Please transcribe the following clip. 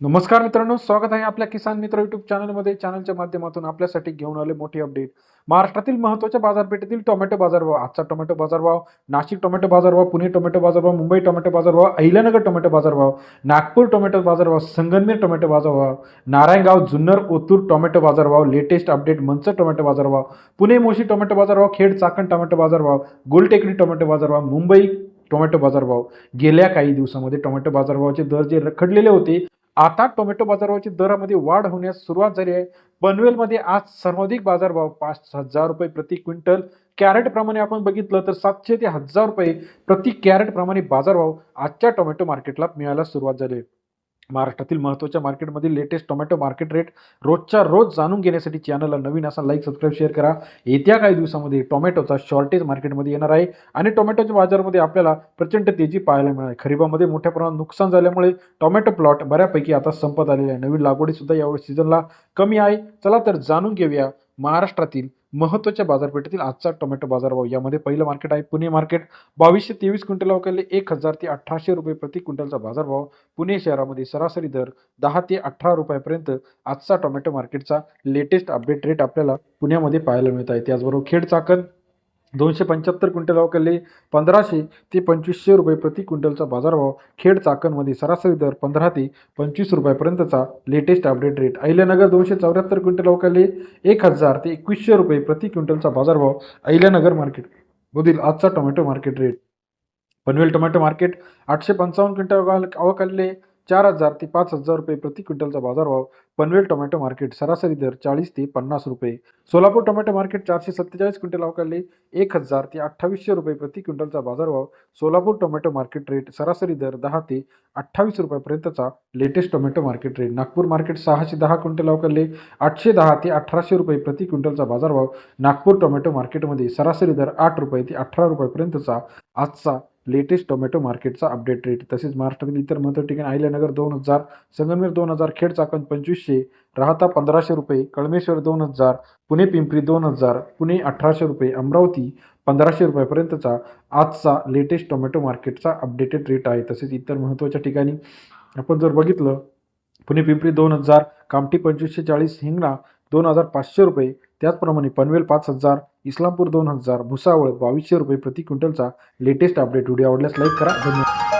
नमस्कार मित्रांनो स्वागत आहे आपल्या किसान मित्र युट्यूब चॅनलमध्ये चॅनलच्या माध्यमातून आपल्यासाठी घेऊन आले मोठी अपडेट महाराष्ट्रातील महत्त्वाच्या बाजारपेठेतील टोमॅटो बाजारभाव आजचा टोमॅटो बाजारभाव नाशिक टोमॅटो बाजारभाव पुणे टोमॅटो बाजारभाव मुंबई टोमॅटो बाजारभाव अहिल्यानगर टोमॅटो बाजारभाव नागपूर टोमॅटो बाजारभाव संगमनेर टोमॅटो बाजारभाव नारायणगाव जुन्नर ओतूर टोमॅटो बाजारभाव लेटेस्ट अपडेट मंच टोमॅटो बाजारभाव पुणे मोशी टोमॅटो बाजारभाव खेड चाकण टोमॅटो बाजारभाव गुलटेकडी टोमॅटो बाजारभाव मुंबई टोमॅटो बाजारभाव गेल्या काही दिवसामध्ये टोमॅटो बाजारभावाचे दर जे रखडलेले होते आता टोमॅटो बाजारभावाची दरामध्ये वाढ होण्यास सुरुवात झाली आहे पनवेलमध्ये आज सर्वाधिक बाजारभाव पाच हजार रुपये प्रति क्विंटल कॅरेटप्रमाणे आपण बघितलं तर सातशे ते हजार रुपये प्रति कॅरेटप्रमाणे बाजारभाव आजच्या टोमॅटो मार्केटला मिळायला सुरुवात झाली आहे. महाराष्ट्रातील महत्त्वाच्या मार्केटमधील लेटेस्ट टोमॅटो मार्केट रेट रोजच्या रोज जाणून घेण्यासाठी चॅनलला नवीन असा लाईक सबस्क्राईब शेअर करा. येत्या काही दिवसामध्ये टोमॅटोचा शॉर्टेज मार्केटमध्ये येणार आहे आणि टोमॅटोच्या बाजारामध्ये आपल्याला प्रचंड तेजी पाहायला मिळाली खरीपामध्ये मोठ्या प्रमाणात नुकसान झाल्यामुळे टोमॅटो प्लॉट बऱ्यापैकी आता संपत आलेले आहे. नवीन लागवडीसुद्धा यावेळी सीझनला कमी आहे. चला तर जाणून घेऊया महाराष्ट्रातील महत्त्वाच्या बाजारपेठेतील आजचा टोमॅटो बाजारभाव. यामध्ये पहिलं मार्केट आहे पुणे मार्केट. बावीसशे तेवीस क्विंटल अवकाले एक हजार ते अठराशे रुपये प्रति क्विंटलचा बाजारभाव. पुणे शहरामध्ये सरासरी दर दहा ते अठरा रुपयापर्यंत आजचा टोमॅटो मार्केटचा लेटेस्ट अपडेट रेट आपल्याला पुण्यामध्ये पाहायला मिळत आहे. त्याचबरोबर खेड चाकण दोनशे पंच्याहत्तर क्विंटल अवकाले पंधराशे ते पंचवीसशे रुपये प्रति क्विंटलचा बाजारभाव. खेड चाकणमध्ये सरासरी दर पंधरा ते पंचवीस रुपयापर्यंतचा लेटेस्ट अपडेट रेट अहिल्यानगर दोनशे चौऱ्याहत्तर क्विंटल अवकाले एक हजार ते एकवीसशे रुपये प्रति क्विंटलचा बाजारभाव अहिल्यानगर मार्केट मधील आजचा tomato market rate Panvel tomato market आठशे पंचावन्न क्विंटल अवकाल- अवकाले चार हजार ते पाच हजार रुपये प्रति क्विंटलचा बाजारभाव पनवेल टोमॅटो मार्केट सरासरी दर चाळीस ते पन्नास रुपये. सोलापूर टोमॅटो मार्केट चारशे सत्तेचाळीस क्विंटल अवकाळले एक हजार ते अठ्ठावीसशे रुपये प्रति क्विंटलचा बाजारभाव. सोलापूर टोमॅटो मार्केट रेट सरासरी दर दहा ते अठ्ठावीस रुपयापर्यंतचा latest tomato market rate. Nagpur market सहाशे दहा क्विंटल अवकाळले आठशे दहा ते अठराशे रुपये प्रति क्विंटलचा बाजारभाव. नागपूर टोमॅटो मार्केटमध्ये सरासरी दर आठ रुपये ते अठरा रुपयापर्यंतचा आजचा लेटेस्ट टोमॅटो मार्केटचा अपडेट रेट तसेच महाराष्ट्रातील इतर महत्त्वाच्या ठिकाणी अहिल्यानगर दोन हजार संगमनेर दोन हजार खेड चाकण पंचवीसशे राहता पंधराशे रुपये कळमेश्वर दोन हजार पुणे पिंपरी दोन हजार पुणे अठराशे रुपये अमरावती पंधराशे रुपयापर्यंतचा आजचा लेटेस्ट टोमॅटो मार्केटचा अपडेटेड रेट आहे. तसेच इतर महत्त्वाच्या ठिकाणी आपण जर बघितलं पुणे पिंपरी दोन हजार कामठी पंचवीसशे चाळीस हिंगणा दोन हजार पाचशे रुपये. त्याचप्रमाणे पनवेल पाच हजार इस्लामपूर दोन हजार भुसावळ बावीसशे रुपये प्रति क्विंटलचा लेटेस्ट अपडेट व्हिडिओ आवडल्यास लाईक करा. धन्यवाद.